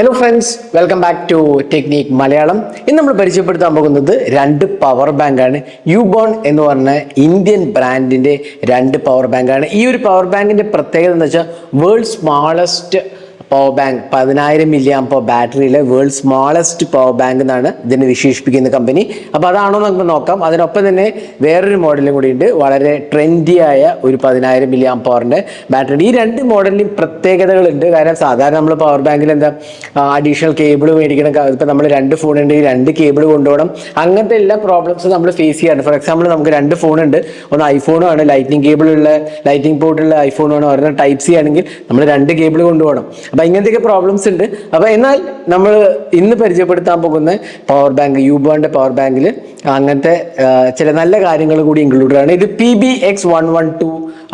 Hello friends welcome back to technique Malayalam ഇന്ന് നമ്മൾ പരിചയപ്പെടുത്താൻ പോകുന്നത് രണ്ട് പവർ ബാങ്കാണ് യുബോൺ എന്ന് പറഞ്ഞ ഇന്ത്യൻ ബ്രാൻഡിന്റെ രണ്ട് പവർ ബാങ്കാണ് ഈ ഒരു പവർ ബാങ്കിന്റെ പ്രത്യേകത എന്ന് വെച്ചാൽ വേൾഡ് സ്മാളസ്റ്റ് പവർ ബാങ്ക് പതിനായിരം മില്ലി ആമ്പോ ബാറ്ററിയിലെ വേൾഡ് സ്മോളസ്റ്റ് പവർ ബാങ്ക് എന്നാണ് ഇതിനെ വിശേഷിപ്പിക്കുന്ന കമ്പനി അപ്പോൾ അതാണോ നമുക്ക് നോക്കാം. അതിനൊപ്പം തന്നെ വേറൊരു മോഡലും കൂടി ഉണ്ട്. വളരെ ട്രെൻഡിയായ ഒരു പതിനായിരം മില്ലി ആം പവറിന്റെ ബാറ്ററി ഈ രണ്ട് മോഡലിനും പ്രത്യേകതകളുണ്ട് കാരണം സാധാരണ നമ്മൾ പവർ ബാങ്കിൽ എന്താ അഡീഷണൽ കേബിൾ മേടിക്കണം. ഇപ്പം നമ്മൾ രണ്ട് ഫോൺ ഉണ്ടെങ്കിൽ രണ്ട് കേബിൾ കൊണ്ടുപോകണം. അങ്ങനത്തെ എല്ലാ പ്രോബ്ലംസും നമ്മൾ ഫേസ് ചെയ്യാറുണ്ട് ഫോർ എക്സാമ്പിൾ നമുക്ക് രണ്ട് ഫോൺ ഉണ്ട്. ഒന്ന് ഐഫോണും ആണ് ലൈറ്റിംഗ് കേബിൾ ഉള്ള ലൈറ്റിംഗ് പോർട്ടുള്ള ഐഫോണുമാണ് ഒരെണ്ണം ടൈപ്പ് സി ആണെങ്കിൽ നമ്മൾ രണ്ട് കേബിൾ കൊണ്ടുപോകണം. അപ്പൊ ഇങ്ങനത്തെയൊക്കെ പ്രോബ്ലംസ് ഉണ്ട്. അപ്പൊ എന്നാൽ നമ്മൾ ഇന്ന് പരിചയപ്പെടുത്താൻ പോകുന്ന പവർ ബാങ്ക് യൂബോന്റെ പവർ ബാങ്കിൽ അങ്ങനത്തെ ചില നല്ല കാര്യങ്ങൾ കൂടി ഇൻക്ലൂഡഡ് ആണ് ഇത് P B X one one two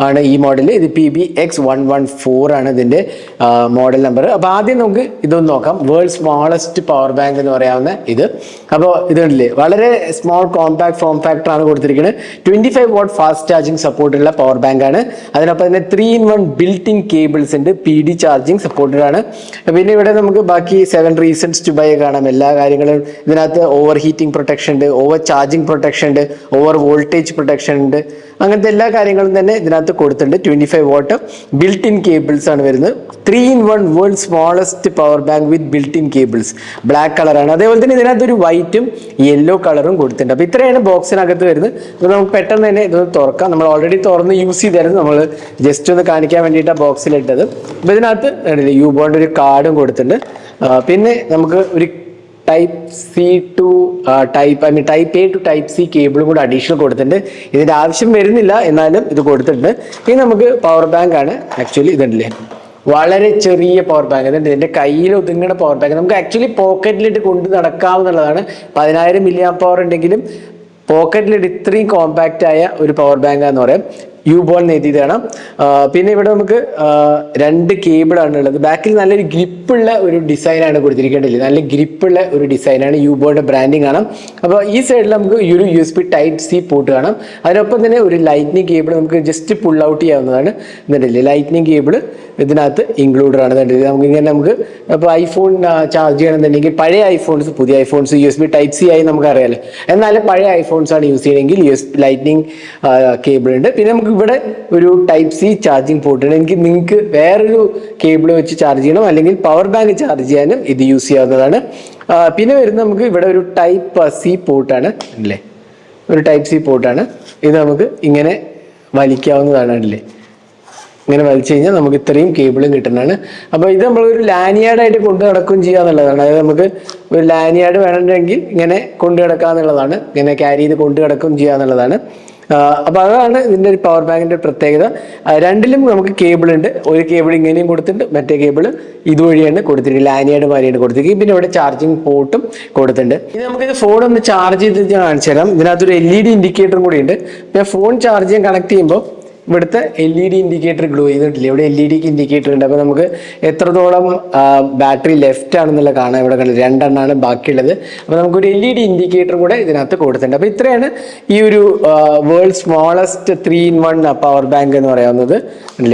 ആണ് ഈ മോഡൽ ഇത് P B X one one four ആണ് ഇതിന്റെ മോഡൽ നമ്പർ അപ്പോൾ ആദ്യം നമുക്ക് ഇതൊന്ന് നോക്കാം. വേൾഡ് സ്മോളസ്റ്റ് പവർ ബാങ്ക് എന്ന് പറയാവുന്ന ഇത്. അപ്പോൾ ഇതുണ്ടല്ലേ വളരെ സ്മോൾ കോമ്പാക്ട് ഫോം ഫാക്ടർ ആണ് കൊടുത്തിരിക്കുന്നത് twenty five watt fast charging സപ്പോർട്ടുള്ള power bank ആണ്. അതിനൊപ്പം തന്നെ three in one built in cables ഉണ്ട്. പി ഡി ചാർജിങ് സപ്പോർട്ടഡ് ആണ്. പിന്നെ ഇവിടെ നമുക്ക് ബാക്കി സെവൻ റീസൺസ് ടു ബൈ കാണാം. എല്ലാ കാര്യങ്ങളും. ഇതിനകത്ത് ഓവർ ഹീറ്റിംഗ് പ്രൊട്ടക്ഷൻ ഉണ്ട് ഓവർ ചാർജിങ് പ്രൊട്ടക്ഷൻ ഉണ്ട് ഓവർ വോൾട്ടേജ് പ്രൊട്ടക്ഷൻ ഉണ്ട്. അങ്ങനത്തെ എല്ലാ കാര്യങ്ങളും തന്നെ ഇതിനകത്ത് കൊടുത്തിട്ടുണ്ട്. Twenty five watt built in cables ആണ് വരുന്നത്. Three in one world smallest power bank with built in cables black കളറാണ് അതേപോലെ തന്നെ ഇതിനകത്ത് ഒരു വൈറ്റും യെല്ലോ കളറും കൊടുത്തിട്ടുണ്ട്. അപ്പോൾ ഇത്രയാണ് ബോക്സിനകത്ത് വരുന്നത്. അപ്പോൾ നമുക്ക് പെട്ടെന്ന് തന്നെ ഇതൊന്ന് തുറക്കാം. നമ്മൾ ഓൾറെഡി തുറന്ന് യൂസ് ചെയ്തായിരുന്നു നമ്മൾ ജസ്റ്റ് ഒന്ന് കാണിക്കാൻ വേണ്ടിയിട്ടാണ് ബോക്സിലിട്ടത് അപ്പോൾ ഇതിനകത്ത് യു ബോണ്ട് ഒരു കാർഡും കൊടുത്തിട്ടുണ്ട്. പിന്നെ നമുക്ക് ഒരു type C to type I mean type A to type C കേബിളും കൂടെ അഡീഷണൽ കൊടുത്തിട്ടുണ്ട്. ഇതിന്റെ ആവശ്യം വരുന്നില്ല എന്നാലും ഇത് കൊടുത്തിട്ടുണ്ട്. ഇനി നമുക്ക് പവർ ബാങ്ക് ആണ് ആക്ച്വലി ഇതുണ്ടല്ലേ? വളരെ ചെറിയ പവർ ബാങ്ക് അതുണ്ട് ഇതിന്റെ കയ്യിൽ ഒതുങ്ങുന്ന പവർ ബാങ്ക് നമുക്ക് ആക്ച്വലി പോക്കറ്റിലിട്ട് കൊണ്ട് നടക്കാവുന്നതാണ്. പതിനായിരം മില്ലിയാം പവർ ഉണ്ടെങ്കിലും പോക്കറ്റിലിട്ട് ഇത്രയും കോമ്പാക്റ്റ് ആയ ഒരു പവർ ബാങ്ക് എന്ന് പറയാം. യു ബോൾ എഴുതിയതാണ് പിന്നെ ഇവിടെ നമുക്ക് രണ്ട് കേബിൾ ആണ് ഉള്ളത്. ബാക്കിൽ നല്ലൊരു ഗ്രിപ്പുള്ള ഒരു ഡിസൈനാണ് കൊടുത്തിരിക്കേണ്ടത്. നല്ല ഗ്രിപ്പുള്ള ഒരു ഡിസൈനാണ് യു ബോളിന്റെ ബ്രാൻഡിങ് കാണാം. അപ്പോൾ ഈ സൈഡിൽ നമുക്ക് ഒരു U S B type C port കാണാം. അതിനൊപ്പം തന്നെ ഒരു ലൈറ്റ്നിങ് കേബിൾ നമുക്ക് ജസ്റ്റ് പുൾ ഔട്ട് ചെയ്യാവുന്നതാണ് എന്നിട്ടില്ലേ ലൈറ്റ്നിങ് കേബിൾ ഇതിനകത്ത് ഇൻക്ലൂഡഡ് ആണ് എന്നിട്ട് നമുക്ക് ഇങ്ങനെ നമുക്ക് ഇപ്പോൾ ഐഫോൺ ചാർജ് ചെയ്യണമെന്നുണ്ടെങ്കിൽ പഴയ ഐഫോൺസ് പുതിയ iPhones U S B type C ആയി നമുക്ക് അറിയാലോ എന്നാലും പഴയ ഐഫോൺസ് ആണ് യൂസ് ചെയ്യണമെങ്കിൽ യു എസ് ലൈറ്റ്നിങ് കേബിൾ ഉണ്ട്. പിന്നെ നമുക്ക് ഇവിടെ ഒരു ടൈപ്പ് സി ചാർജിങ് പോർട്ട് ഉണ്ട് എനിക്ക് നിങ്ങൾക്ക് വേറൊരു കേബിൾ വെച്ച് ചാർജ് ചെയ്യണം അല്ലെങ്കിൽ പവർ ബാങ്ക് ചാർജ് ചെയ്യാനും ഇത് യൂസ് ചെയ്യാവുന്നതാണ്. പിന്നെ വരുന്നത് നമുക്ക് ഇവിടെ ഒരു ടൈപ്പ് സി പോർട്ടാണ് അല്ലേ? ഒരു ടൈപ്പ് സി പോർട്ടാണ് ഇത് നമുക്ക് ഇങ്ങനെ വലിക്കാവുന്നതാണ് അല്ലേ? ഇങ്ങനെ വലിച്ചു കഴിഞ്ഞാൽ നമുക്ക് ഇത്രയും കേബിളും കിട്ടുന്നതാണ്. അപ്പോൾ ഇത് നമ്മൾ ഒരു ലാനിയാർഡായിട്ട് കൊണ്ടു നടക്കുകയും ചെയ്യുക എന്നുള്ളതാണ്. അതായത് നമുക്ക് ഒരു ലാനിയാർഡ് വേണമെങ്കിൽ ഇങ്ങനെ കൊണ്ടു കിടക്കുക എന്നുള്ളതാണ്. ഇങ്ങനെ ക്യാരി ചെയ്ത് കൊണ്ടു കിടക്കുകയും ചെയ്യുക എന്നുള്ളതാണ്. അപ്പോൾ അതാണ് ഇതിന്റെ ഒരു പവർ ബാങ്കിന്റെ പ്രത്യേകത. രണ്ടിലും നമുക്ക് കേബിൾ ഉണ്ട്. ഒരു കേബിൾ ഇങ്ങനെയും കൊടുത്തിട്ടുണ്ട് മറ്റേ കേബിൾ ഇതുവഴിയാണ് കൊടുത്തിരിക്കുന്നത്. ലാനിയുടെ മാതിരിയാണ് കൊടുത്തിരിക്കുന്നത്. പിന്നെ ഇവിടെ ചാർജിങ് പോർട്ടും കൊടുത്തിട്ടുണ്ട്. ഇനി നമുക്കിത് ഫോൺ ഒന്ന് ചാർജ് ചെയ്ത് കാണിച്ചു തരാം ഇതിനകത്തൊരു എൽ ഇ ഡി ഇൻഡിക്കേറ്ററും കൂടി ഉണ്ട്. പിന്നെ ഫോൺ ചാർജ് ചെയ്യാൻ കണക്ട് ചെയ്യുമ്പോൾ ഇവിടുത്തെ L E D indicator glow ചെയ്തിട്ടില്ല? ഇവിടെ എൽ ഇ ഡിക്ക് ഇൻഡിക്കേറ്റർ ഉണ്ട്. അപ്പോൾ നമുക്ക് എത്രത്തോളം ബാറ്ററി ലെഫ്റ്റ് ആണെന്നുള്ള കാണാം ഇവിടെ കണ്ടത് രണ്ടെണ്ണമാണ് ബാക്കിയുള്ളത്. അപ്പോൾ നമുക്കൊരു എൽ ഇ ഡി ഇൻഡിക്കേറ്റർ കൂടെ ഇതിനകത്ത് കൊടുത്തിട്ടുണ്ട്. അപ്പോൾ ഇത്രയാണ് ഈ ഒരു world smallest three in one power bank എന്ന് പറയാവുന്നത്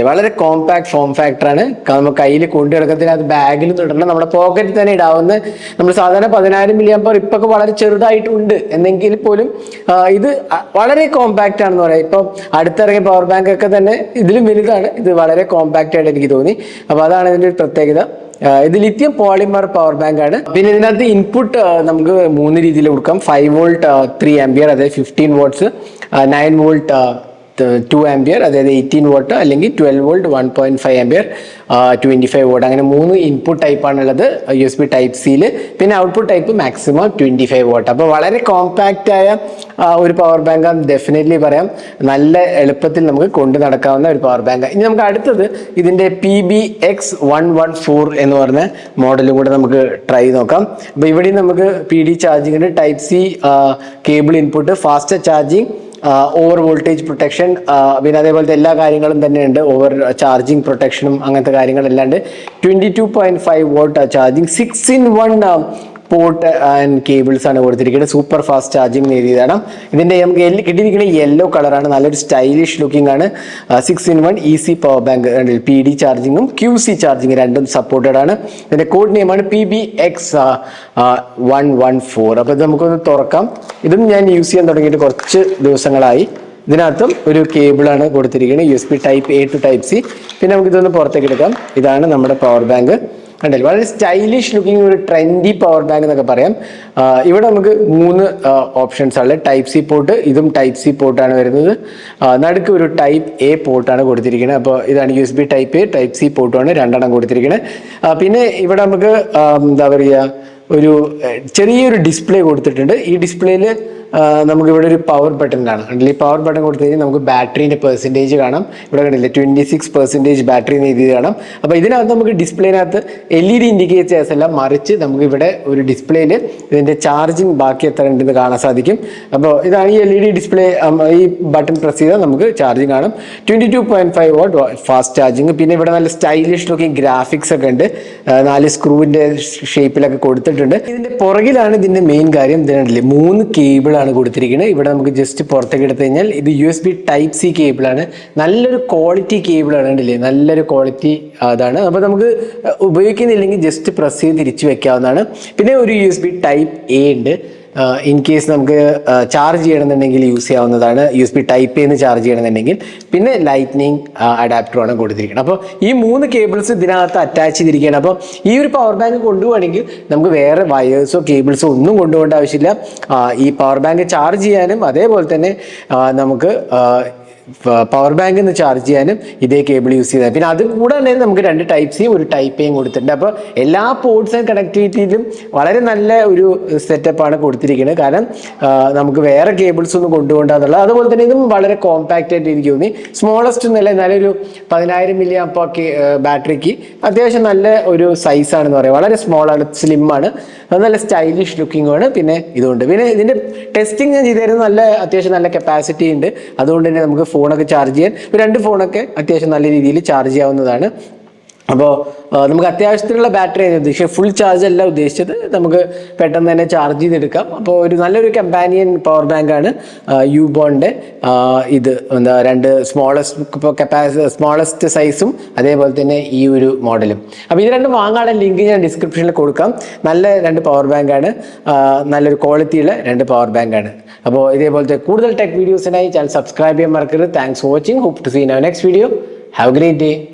വളരെ കോമ്പാക്ട് ഫോം ഫാക്ടറാണ് നമുക്ക് കയ്യിൽ കൊണ്ടു കിടക്കുന്നതിനകത്ത് ബാഗിൽ തുടരണം നമ്മുടെ പോക്കറ്റിൽ തന്നെ ഇടാവുന്ന നമ്മൾ സാധാരണ പതിനായിരം മില്ലി പവർ ഇപ്പൊക്കെ വളരെ ചെറുതായിട്ടുണ്ട്. എന്നെങ്കിൽ പോലും ഇത് വളരെ കോമ്പാക്റ്റ് ആണെന്ന് പറയാം. ഇപ്പം അടുത്തിറങ്ങിയ പവർ ബാങ്ക് ഒക്കെ തന്നെ ഇതിലും വലുതാണ്. ഇത് വളരെ കോമ്പാക്റ്റ് ആയിട്ട് എനിക്ക് തോന്നി. അപ്പോൾ അതാണ് ഇതിന്റെ ഒരു പ്രത്യേകത. ഇത് ലിത്യം പോളിമർ പവർ ബാങ്ക് ആണ്. പിന്നെ ഇതിനകത്ത് ഇൻപുട്ട് നമുക്ക് മൂന്ന് രീതിയിൽ കൊടുക്കാം. ഫൈവ് വോൾട്ട് ത്രീ ആംബിയർ അതായത് fifteen volts nine volt two ampere അതായത് എയ്റ്റീൻ വോട്ട് അല്ലെങ്കിൽ twelve volt one point five ampere twenty five watt അങ്ങനെ മൂന്ന് ഇൻപുട്ട് ടൈപ്പാണുള്ളത് യു എസ് ബി ടൈപ്പ് സിയിൽ പിന്നെ output type maximum twenty five watt അപ്പോൾ വളരെ കോമ്പാക്റ്റ് ആയ ഒരു പവർ ബാങ്ക് ഡെഫിനറ്റ്ലി പറയാം. നല്ല എളുപ്പത്തിൽ നമുക്ക് കൊണ്ടു നടക്കാവുന്ന ഒരു പവർ ബാങ്ക് ഇനി നമുക്ക് അടുത്തത് ഇതിന്റെ P B X one one four എന്ന് പറഞ്ഞ മോഡലും കൂടെ നമുക്ക് ട്രൈ നോക്കാം. അപ്പോൾ ഇവിടെ നമുക്ക് P D ചാർജിങ്ങിന് type C cable input fast charging over voltage protection പിന്നെ അതേപോലത്തെ എല്ലാ കാര്യങ്ങളും തന്നെയുണ്ട്. ഓവർ ചാർജിങ് പ്രൊട്ടക്ഷനും അങ്ങനത്തെ കാര്യങ്ങളെല്ലാം ഉണ്ട്. Twenty two point five volt charging six in one port and cables ആണ് കൊടുത്തിരിക്കുന്നത്. സൂപ്പർ ഫാസ്റ്റ് ചാർജിംഗ് എഴുതിയതാണ്. ഇതിന്റെ നമുക്ക് കെ കിട്ടിയിരിക്കുന്ന യെല്ലോ കളറാണ് നല്ലൊരു സ്റ്റൈലിഷ് ലുക്കിംഗ് ആണ്. Six in one easy power bank P D ചാർജിങ്ങും Q C charging രണ്ടും സപ്പോർട്ടഡ് ആണ്. ഇതിന്റെ code നെയിമാണ് P B X one one four അപ്പോൾ ഇത് നമുക്കൊന്ന് തുറക്കാം. ഇതും ഞാൻ യൂസ് ചെയ്യാൻ തുടങ്ങിയിട്ട് കുറച്ച് ദിവസങ്ങളായി. ഇതിനകത്തും ഒരു കേബിൾ ആണ് കൊടുത്തിരിക്കുന്നത്. U S B type A to type C പിന്നെ നമുക്ക് ഇതൊന്ന് പുറത്തേക്ക് എടുക്കാം. ഇതാണ് നമ്മുടെ പവർ ബാങ്ക് കണ്ടില്ല? വളരെ സ്റ്റൈലിഷ് ലുക്കിംഗ് ഒരു ട്രെൻഡി പവർ ബാങ്ക് എന്നൊക്കെ പറയാം. ഇവിടെ നമുക്ക് മൂന്ന് ഓപ്ഷൻസ് ആണ്. ടൈപ്പ് സി പോർട്ട് ഇതും ടൈപ്പ് സി പോർട്ടാണ് വരുന്നത്. നടുക്ക് ഒരു ടൈപ്പ് എ പോർട്ടാണ് കൊടുത്തിരിക്കുന്നത്. അപ്പോൾ ഇതാണ് U S B type A type C പോർട്ടുമാണ് രണ്ടെണ്ണം കൊടുത്തിരിക്കുന്നത്. പിന്നെ ഇവിടെ നമുക്ക് എന്താ പറയുക ഒരു ചെറിയൊരു ഡിസ്പ്ലേ കൊടുത്തിട്ടുണ്ട്. ഈ ഡിസ്പ്ലേയിൽ നമുക്ക് ഇവിടെ ഒരു പവർ ബട്ടൺ കാണാം. കണ്ടില്ല? ഈ പവർ ബട്ടൺ കൊടുത്തു കഴിഞ്ഞാൽ നമുക്ക് ബാറ്ററീന്റെ പെർസെന്റേജ് കാണാം. ഇവിടെ കണ്ടില്ല? ട്വന്റി സിക്സ് പെർസെന്റേജ് ബാറ്ററി എഴുതി കാണാം. അപ്പോൾ ഇതിനകത്ത് നമുക്ക് ഡിസ്പ്ലേനകത്ത് എൽ ഇ ഡി ഇൻഡിക്കേറ്റേഴ്സ് എല്ലാം മറിച്ച് നമുക്ക് ഇവിടെ ഒരു ഡിസ്പ്ലേയിൽ ഇതിന്റെ ചാർജിങ് ബാക്കി എത്ര ഉണ്ടെന്ന് കാണാൻ സാധിക്കും. അപ്പോൾ ഇതാണ് ഈ എൽ ഇ ഡി ഡിസ്പ്ലേ ഈ ബട്ടൺ പ്രസ് ചെയ്താൽ നമുക്ക് ചാർജിങ് കാണും. Twenty two point five watt fast charging പിന്നെ ഇവിടെ നല്ല സ്റ്റൈലിഷ് ലുക്കിംഗ് ഗ്രാഫിക്സ് ഒക്കെ ഉണ്ട്. നാല് സ്ക്രൂവിന്റെ ഷേപ്പിലൊക്കെ കൊടുത്തിട്ടുണ്ട്. ഇതിന്റെ പുറകിലാണ് ഇതിന്റെ മെയിൻ കാര്യം. ഇതിനുണ്ടല്ലേ മൂന്ന് കേബിൾ ആണ് കൊടുത്തിരിക്കുന്നത്. ഇവിടെ നമുക്ക് ജസ്റ്റ് പുറത്തേക്ക് എടുത്തു കഴിഞ്ഞാൽ ഇത് U S B type C കേബിളാണ് നല്ലൊരു ക്വാളിറ്റി കേബിൾ ആണ് കണ്ടില്ലേ? നല്ലൊരു ക്വാളിറ്റി അതാണ് അപ്പോൾ നമുക്ക് ഉപയോഗിക്കുന്നില്ലെങ്കിൽ ജസ്റ്റ് പ്രസ് ചെയ്ത് തിരിച്ചു വെക്കാവുന്നതാണ്. പിന്നെ ഒരു U S B type A ഉണ്ട്. ഇൻ കേസ് നമുക്ക് ചാർജ് ചെയ്യണമെന്നുണ്ടെങ്കിൽ യൂസ് ചെയ്യാവുന്നതാണ് യു എസ് ബി ടൈപ്പ് ചെയ്യുന്ന ചാർജ് ചെയ്യണമെന്നുണ്ടെങ്കിൽ. പിന്നെ ലൈറ്റ്നിങ് അഡാപ്റ്ററാണ് കൊടുത്തിരിക്കുന്നത്. അപ്പോൾ ഈ മൂന്ന് കേബിൾസ് ഇതിനകത്ത് അറ്റാച്ച് ചെയ്തിരിക്കുകയാണ്. അപ്പോൾ ഈ ഒരു പവർ ബാങ്ക് കൊണ്ടുപോകണമെങ്കിൽ നമുക്ക് വേറെ വയേഴ്സോ കേബിൾസോ ഒന്നും കൊണ്ടുപോകേണ്ട ആവശ്യമില്ല. ഈ പവർ ബാങ്ക് ചാർജ് ചെയ്യാനും അതേപോലെ തന്നെ നമുക്ക് പവർ ബാങ്കിൽ നിന്ന് ചാർജ് ചെയ്യാനും ഇതേ കേബിൾ യൂസ് ചെയ്താൽ പിന്നെ അത് തന്നെ നമുക്ക് രണ്ട് ടൈപ്പ് സിയും ഒരു ടൈപ്പ് എയും കൊടുത്തിട്ടുണ്ട്. അപ്പോൾ എല്ലാ പോർട്സ് ആൻഡ് കണക്ടിവിറ്റിയിലും വളരെ നല്ല ഒരു സെറ്റപ്പാണ് കൊടുത്തിരിക്കുന്നത്. കാരണം നമുക്ക് വേറെ കേബിൾസ് ഒന്നും കൊണ്ടുപോകണ്ടെന്നുള്ളത്. അതുപോലെ തന്നെ ഇതും വളരെ കോമ്പാക്റ്റ് ആയിട്ട് എനിക്ക് തോന്നി. സ്മോളസ്റ്റ് എന്നല്ല നല്ലൊരു പതിനായിരം മില്ലി അപ്പോൾ ബാറ്ററിക്ക് അത്യാവശ്യം നല്ല ഒരു സൈസ് ആണെന്ന് പറയാം. വളരെ സ്മോൾ ആണ് സ്ലിം ആണ്. നല്ല സ്റ്റൈലിഷ് ലുക്കിംഗ് ആണ്. പിന്നെ ഇതുകൊണ്ട് പിന്നെ ഇതിന്റെ ടെസ്റ്റിംഗ് ഞാൻ ചെയ്തായിരുന്നു നല്ല അത്യാവശ്യം നല്ല കപ്പാസിറ്റി ഉണ്ട്. അതുകൊണ്ട് തന്നെ നമുക്ക് ഫോണൊക്കെ ചാർജ് ചെയ്യാൻ. രണ്ട് ഫോണൊക്കെ അത്യാവശ്യം നല്ല രീതിയിൽ ചാർജ് ചെയ്യാവുന്നതാണ്. അപ്പോൾ നമുക്ക് അത്യാവശ്യത്തിനുള്ള ബാറ്ററി ആണ് ഉദ്ദേശിച്ചത് ഫുൾ ചാർജ് അല്ല ഉദ്ദേശിച്ചത്. നമുക്ക് പെട്ടെന്ന് തന്നെ ചാർജ് ചെയ്തെടുക്കാം. അപ്പോൾ ഒരു നല്ലൊരു കമ്പാനിയൻ പവർ ബാങ്ക് ആണ് യു ബോണിന്റെ ഇത് എന്താ രണ്ട് സ്മോളസ്റ്റ് ഇപ്പോൾ കപ്പാസിറ്റി സ്മോളസ്റ്റ് സൈസും അതേപോലെ തന്നെ ഈ ഒരു മോഡലും അപ്പോൾ ഇത് രണ്ടും വാങ്ങാനുള്ള ലിങ്ക് ഞാൻ ഡിസ്ക്രിപ്ഷനിൽ കൊടുക്കാം. നല്ല രണ്ട് പവർ ബാങ്ക് ആണ്. നല്ലൊരു ക്വാളിറ്റിയുള്ള രണ്ട് പവർ ബാങ്ക് ആണ്. അപ്പോൾ ഇതേപോലത്തെ കൂടുതൽ ടെക് വീഡിയോസിനായി ചാനൽ സബ്സ്ക്രൈബ് ചെയ്യാൻ മറക്കരുത്. Thanks for watching hope to seen next video have great day